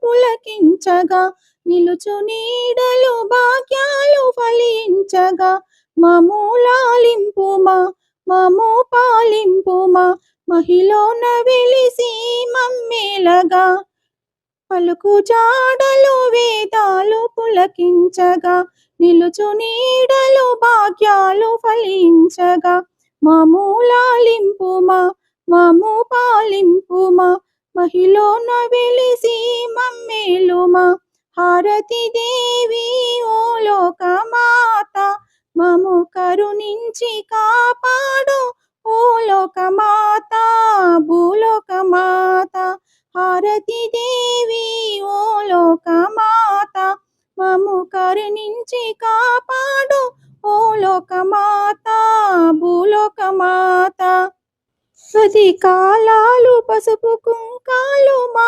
పులకించగా నిలుచు నీడలు భాగ్యాలు ఫలించగా మము లాలింపుమా మము పాలింపుమా మహిళన వెలిసి మమ్మేలగా పలుకు జాడలు వేదాలు పులకించగా నిలుచు నీడలు భాగ్యాలు ఫలించగా మము లాలింపుమా మము పాలింపుమా మహిళన వెలిసి మమ్మేలుమా. హారతి దేవి ఓ లోకమాత మము కరుణించి కాపాడు ఓ లోకమాత భూలోకమాత. హారతి దేవి ఓ లోకమాత మము కరుణించి కాపాడు ఓ లోకమాత భూలోకమాత. పది కాలాలు పసుపు కుంకాలు మా